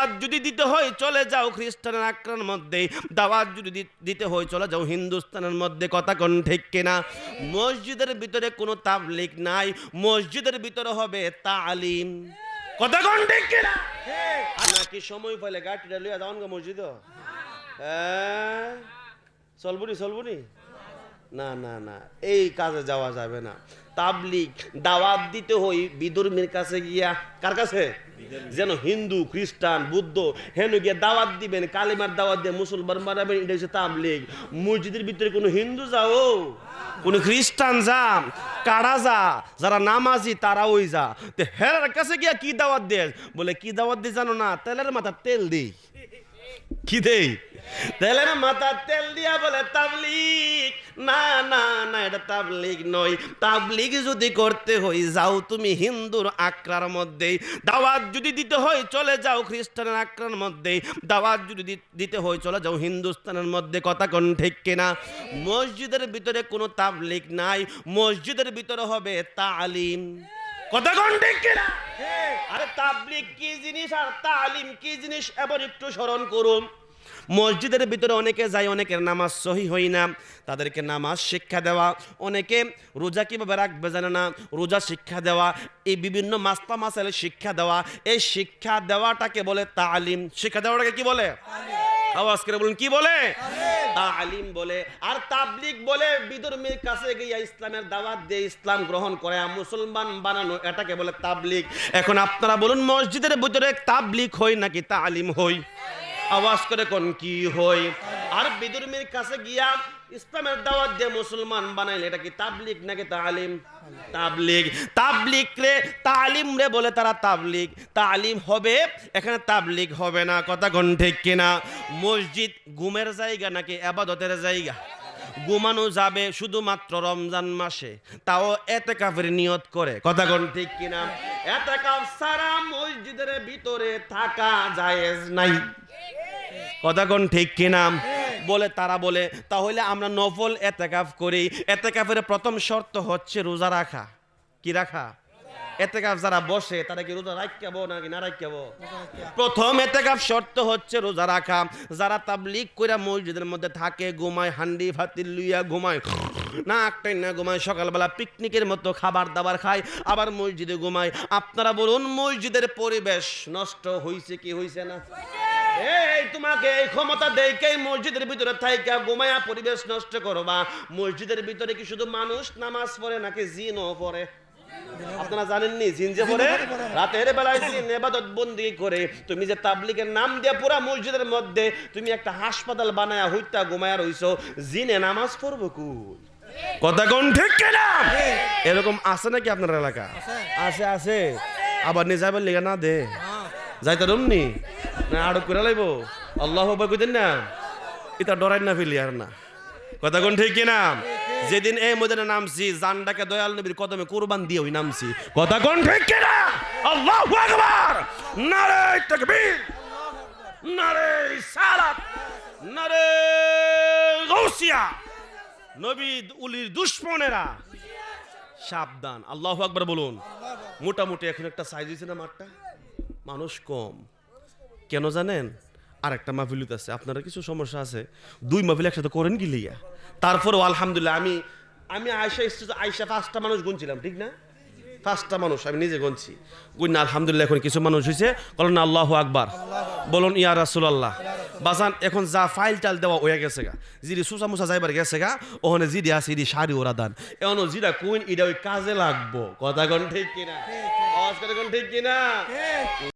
দাওয়াত যদি দিতে হয়, চলে যাও খ্রিস্টানের আক্রার মধ্যে। দাওয়াত যদি দিতে হয়, চলে যাও হিন্দুস্তানের মধ্যে। কথা কোন ঠিক কিনা? মসজিদের ভিতরে কোনো তাবলিক নাই। মসজিদের ভিতরে হবে তালিম। কথা কোন ঠিক কিনা? নাকি সময় পেলে গাড়িটা লইয়া যাওন গো মসজিদ? হ্যাঁ? চলবুনি চলবুনি? না না না এই কাজে যাওয়া যাবে না। তাবলিক দাওয়াত দিতে হই বিদুর্মীর কাছে গিয়া। কার কাছে? যেন হিন্দু খ্রিস্টান বুদ্ধ হেন গিয়ে দাওয়াত দিবেন কালিমার দাওয়াত দিয়ে মুসলমান বানাবেন এটা হচ্ছে তাবলিক মসজিদের ভিতরে কোনো হিন্দু যাও? কোন খ্রিস্টান যা কারা যা যারা নামাজি তারা ওই যা। তো হেরার কাছে গিয়া কি দাওয়াত দে বলে কি দাওয়াত দিয়ে জানো না? তেলের মাথা তেল দিই। কি দেই? তেলের মাথা তেল দিয়া বলে তাবলিগ। না না না, এটা তাবলিগ নয়। তাবলিগ যদি করতে হই, যাও তুমি হিন্দুর আক্রার মধ্যে দাওয়াত যদি দিতে হয় চলে যাও খ্রিস্টানের আক্রার মধ্যে দাওয়াত যদি দিতে হয় চলে যাও হিন্দুস্তানের মধ্যে। কথা কোন ঠিক কিনা? মসজিদের ভিতরে কোনো তাবলিক নাই। মসজিদের ভিতরে হবে তালিম। কথা কোন ঠিক কিনা? আরে তাবলিগ কি জিনিস আর তালিম কি জিনিস এবার একটু স্মরণ করুন। মসজিদের ভিতরে অনেকে যায় অনেকের নামাজ সহি হয় না। তাদেরকে নামাজ শিক্ষা দেওয়া অনেকে রোজা কীভাবে রাখবে জানে না রোজা শিক্ষা দেওয়া এই বিভিন্ন মাস্তা মাসালে শিক্ষা দেওয়া এই শিক্ষা দেওয়াটাকে বলে তালিম। শিক্ষা দেওয়াটাকে কি বলে? আওয়াজ করে বলুন কি বলে? তালিম বলে, আর তাবলিক বলে বিদর্মীর কাছে গিয়া ইসলামের দাওয়াত দিয়ে ইসলাম গ্রহণ করে মুসলমান বানানো, এটাকে বলে তাবলিক এখন আপনারা বলুন, মসজিদের ভিতরে তাবলিক হই নাকি তালিম হই আওয়াজ করে কোন কি হই আর বিদর্মীর কাছে গিয়া ইসলামের দাওয়াত দিয়ে মুসলমান বানাইলে, এটা কি তাবলিগ নাকি তালিম? তাবলিগ। তাবলিগ রে, তালিম রে বলে তারা তাবলিগ। তালিম হবে, এখানে তাবলিগ হবে না। কথা কোন ঠিক কিনা? মসজিদ ঘুমের জায়গা নাকি আবাদতের জায়গা? ঘুমানো যাবে শুধুমাত্র রমজান মাসে। তাও এতে কাফের নিয়ত করে। কথা কোন ঠিক কিনা? এতে কাপ সারা মসজিদের ভিতরে থাকা জায়েজ নাই। কথা কোন ঠিক কিনা? বলে, তারা বলে, তাহলে আমরা নফল এতেকাফ করি। এতেকাফের প্রথম শর্ত হচ্ছে রোজা রাখা। কি রাখা? এতেকাফ যারা বসে, তারা কি রোজা নাকি না প্রথম এতেকাফ শর্ত হচ্ছে রোজা রাখা। যারা মসজিদের মধ্যে থাকে, ঘুমায়, হান্ডি ফাতিল লুইয়া ঘুমায়, না একটাই না ঘুমায়, সকালবেলা পিকনিকের মতো খাবার দাবার খায়, আবার মসজিদে ঘুমায়। আপনারা বলুন, মসজিদের পরিবেশ নষ্ট হইছে কি হইছে না? এই তোমাকে এই ক্ষমতা দেইকেই মসজিদের ভিতরে থাইকা ঘুমায়া পরিবেশ নষ্ট করবা। মসজিদের ভিতরে কি শুধু মানুষ নামাজ পড়ে নাকি জিনও পড়ে? আপনারা জানেননি জিন যে পড়ে? রাতের বেলায় জিন নেবাদত বন্দি করে। তুমি যে তাবলিগের নাম দিয়ে পুরা মসজিদের মধ্যে তুমি একটা হাসপাতাল বানায়া হইতা ঘুমায়া রইছো জিনে নামাজ পড়ব কুই? কথা কোন ঠিক কিনা এরকম আছে নাকি আপনার এলাকা? আছে। আছে আবার নিয়ে যাবার লেগে না দে। যাইতে রমনি না আড়ক করে লাইব। আল্লাহ হবা কইতেন না এটা ডরাই না ফেলি আর না। কথা কোন ঠিক কিনা? যেদিন এই ময়দানে নামছি জানটাকে দয়াল নবীর কদমে কোরবান দিয়ে ওই নামছি। কথা কোন ঠিক কিনা? আল্লাহু আকবার! নারে তাকবীর! নারে সালাত! নারে গৌসিয়া নবী উলির দুশ্মনেরা, সাবধান। আল্লাহ আকবার বলুন। মোটামুটি এখন একটা সাইজ হয়েছে না মাঠটা? মানুষ কম। কেন জানেন? আর একটা মাহফিলিত আছে আপনারা কিছু সমস্যা আছে। দুই মাহফিল একসাথে করেন কি লিয়া? তারপরেও আলহামদুলিল্লাহ আমি আমি আয়সা স্টেজ আয়সা পাঁচটা মানুষ গুনছিলাম ঠিক না? পাঁচটা মানুষ আমি নিজে গুনছি। গুন আলহামদুলিল্লাহ এখন কিছু মানুষ হয়েছে বলেন আল্লাহ আকবার। বলুন ইয়া রাসুলাল্লাহ। বাজান এখন যা ফাইল টাইল দেওয়া হয়ে গেছে গা। জিডি সুসা মুসা যাইবার গেছে গা ওখানে জিডি আছে ইডি শাড়ি ওরা দান। এখন জিডা কুইন ইডা ওই কাজে লাগবো। কথা কোন ঠিক কিনা? আওয়াজ করে কোন ঠিক কিনা?